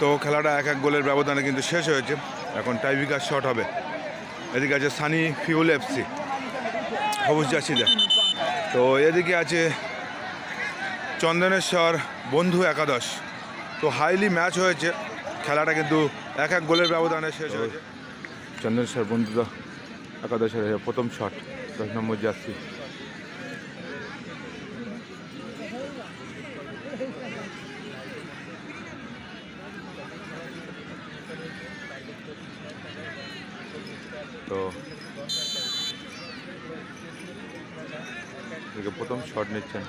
তো খেলাটা এক এক গোলের ব্যবধানে কিন্তু শেষ হয়েছে। এখন টাইভিকার শট হবে। এদিকে আছে সানি ফিউল এফসি সবুজ জার্সিদের তো এদিকে আছে চন্দনেশ্বর, বন্ধু একাদশ। তো হাইলি ম্যাচ হয়েছে। খেলাটা কিন্তু এক এক গোলের ব্যবধানে শেষ হয়েছে। চন্দনেশ্বর বন্ধু একাদশের প্রথম শট দশ নম্বর জার্সি। তো প্রথম শট নিচ্ছেন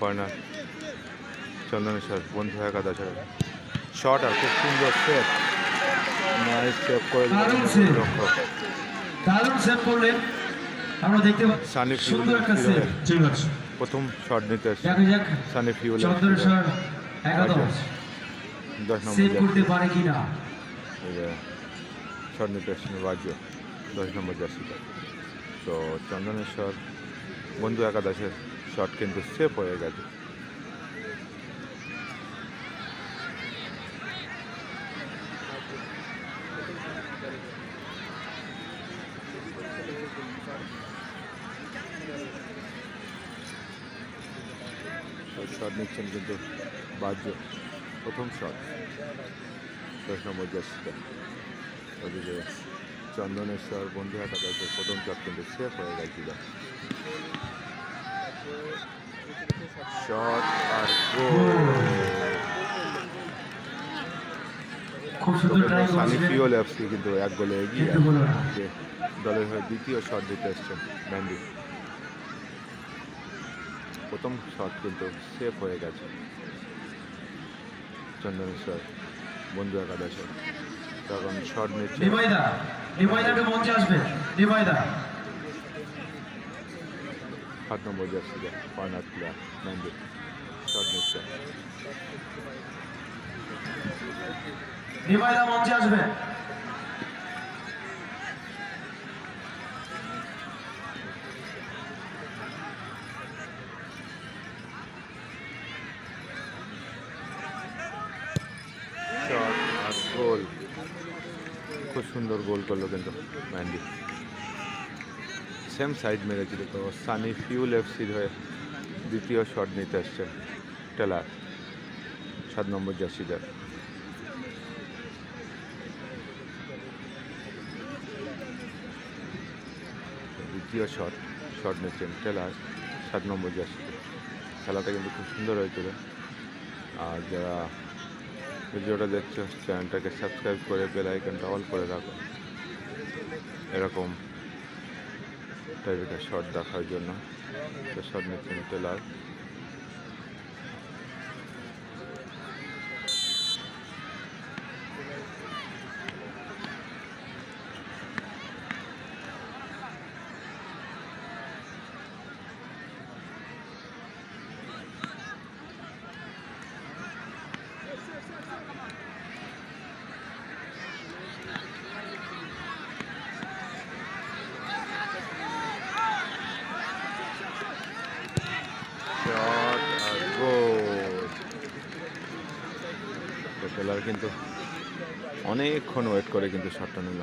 কর্নার। চন্দনেশ্বর বন্ধু একাদশের শট আর খুব সুন্দর সেভ নাইস সেভ করে দিলেন দারুণ save। রক্ষক। দারুণ সেভ করলেন। আমরা দেখতে পাচ্ছি সানি সুন্দর একটা সেভ ঠিক আছে। প্রথম শট নিতে সানি ফিউল চন্দ্রেশ্বর একাদশ। দশ সেভ নম্বর করতে পারে কিনা? শট নিতে এসছেন রাজ্য দশ নম্বর জার্সিটা। তো চন্দনেশ্বর বন্ধু একাদশের শট কিন্তু সেফ হয়ে গেছে। শট নিচ্ছেন কিন্তু বাজ্য প্রথম শট দশ নম্বর জার্সিটা। চন্দনেশ্বর বন্ধু একাদশের প্রথম শট কিন্তু সেফ হয়ে গেছিল। শট আর খুব সুন্দর ট্রাই সানি করছিলেন। ফিওল কিন্তু এক গোলে এগিয়ে দলের হয়ে দ্বিতীয় শট দিতে এসছেন ব্যান্ডি। প্রথম শট কিন্তু সেফ হয়ে গেছে। চন্দনেশ্বর বন্ধু একাদশে তখন শট নিচ্ছে নিমাইদাকে মঞ্চে আসবে। নিমাইদা। সাত নম্বর জার্সিতে ফাইনাল প্লেয়ার ব্যান্ডি শট নিচ্ছে। নিমাইদা মঞ্চে আসবে শট আর গোল খুব সুন্দর গোল করল কিন্তু ম্যান্ডি সেম সাইড মেরেছিল তো, সানি ফিউ ফিউল এফসির হয়ে দ্বিতীয় শট নিতে আসছে টেলার, সাত নম্বর জার্সিদার দ্বিতীয় শট শট নিচ্ছেন টেলার, সাত নম্বর জার্সিতে। খেলাটা কিন্তু খুব সুন্দর হয়েছিল। আর যারা ভিডিওটা দেখছ, চ্যানেলটাকে সাবস্ক্রাইব করে বেল আইকনটা অল করে রাখো। এরকম টাইপের শর্ট দেখার জন্য। তো শর্ট নিতে টেলার শট আর গোল তো টেলার কিন্তু অনেকক্ষণ ওয়েট করে কিন্তু শটটা নিল।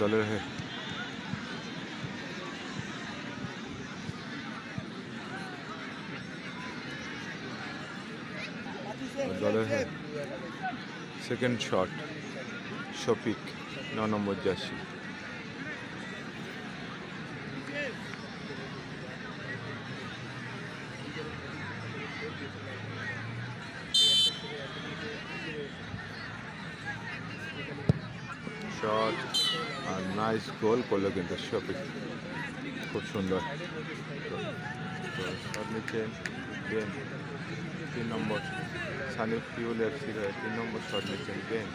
দলের হয়ে। দলের হয়ে। সেকেন্ড শট শফিক ন নম্বর জার্সি শট আর নাইস গোল করল কিন্তু শফিক খুব সুন্দর তিন নম্বর সানি ফিউল এফসির হয়ে তিন নম্বর শট নিচ্ছেন বেন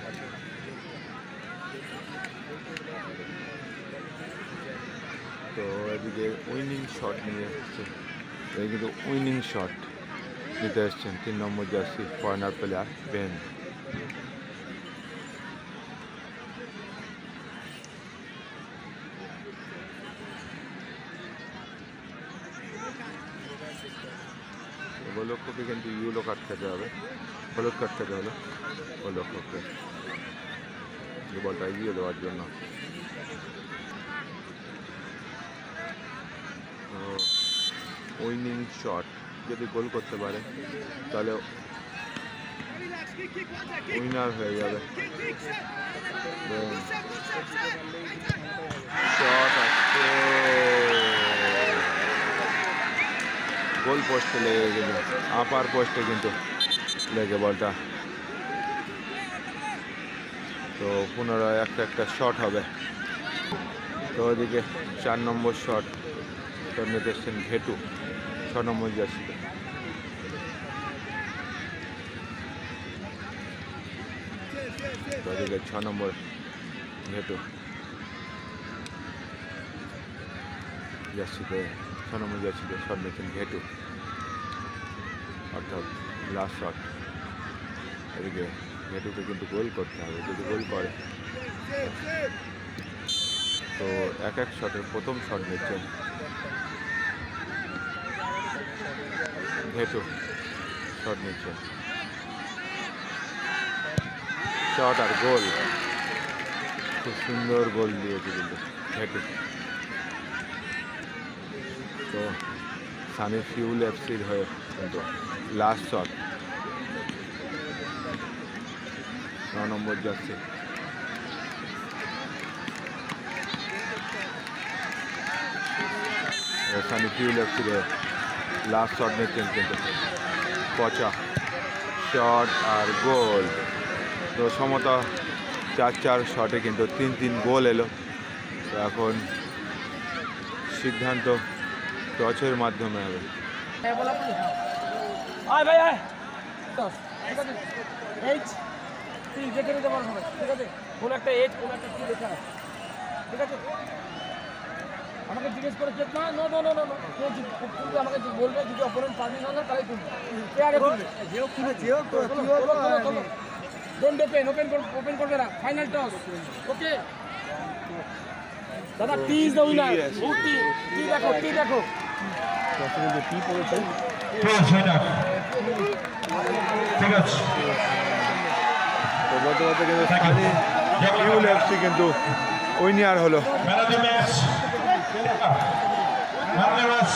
তো এদিকে উইনিং শট নিয়ে এসছে। এই কিন্তু উইনিং শট নিতে এসছেন। তিন নম্বর জার্সি কর্নার প্লেয়ার বেন গোলক্ষকে কিন্তু ইউলো কাট খেতে হবে হলুদ কাট খেতে হলো গোলক্ষকে বলটা এগিয়ে দেওয়ার জন্য উইনিং শট যদি গোল করতে পারে তাহলে উইনার হয়ে যাবে গোল পোস্টে লেগে গেল। আপার পোস্টে কিন্তু লেগে বলটা। তো পুনরায় একটা একটা শট হবে। তো ওদিকে চার নম্বর শট শট নিতে এসছেন ঘেটু, ছ নম্বর জার্সিতে তো। ওদিকে ছ নম্বর ঘেটু। জার্সিতে ছ নম্বর জার্সিতে শট নিচ্ছেন ঘেটু। অর্থাৎ লাস্ট শট এদিকে ঘেটুকে কিন্তু গোল করতে হবে, যদি গোল করে। তো এক এক শটের প্রথম শট নিচ্ছেন ঘেটু শট নিচ্ছে শট আর গোল। খুব সুন্দর গোল দিয়েছে কিন্তু ঘেটু। তো সানি ফিউল এফসির হয়ে কিন্তু লাস্ট শট ন নম্বর যাচ্ছে। সানি ফিউল এফসির হয়ে লাস্ট শট নিচ্ছেন কিন্তু। পচা শট আর গোল তো সমতা চার চার শটে কিন্তু তিন তিন গোল এলো। তো এখন সিদ্ধান্ত টচের মাধ্যমে হবে। আয় ভাই আয়। দশ ঠিক আছে? এইচ তুই দেখে নিতে পারো ঠিক আছে? কোন একটা এইচ কোন একটা কি লেখা ঠিক আছে? আমাকে জিজ্ঞেস করে চেক না no no no no no কেউ তুলবে আমাকে বলবে যদি অপোনেন্ট পারবি না তাহলে তুলবে কে আগে তুলবে। যেও তুলে যেও ডোন্ট ওপেন ওপেন ওপেন করবে না। ফাইনাল টস ওকে দাদা টি ইজ দ্য উইনার ও টি টি দেখো টি দেখো। ঠিক আছে কিন্তু উইনার হলো ম্যান অফ দ্য ম্যাচ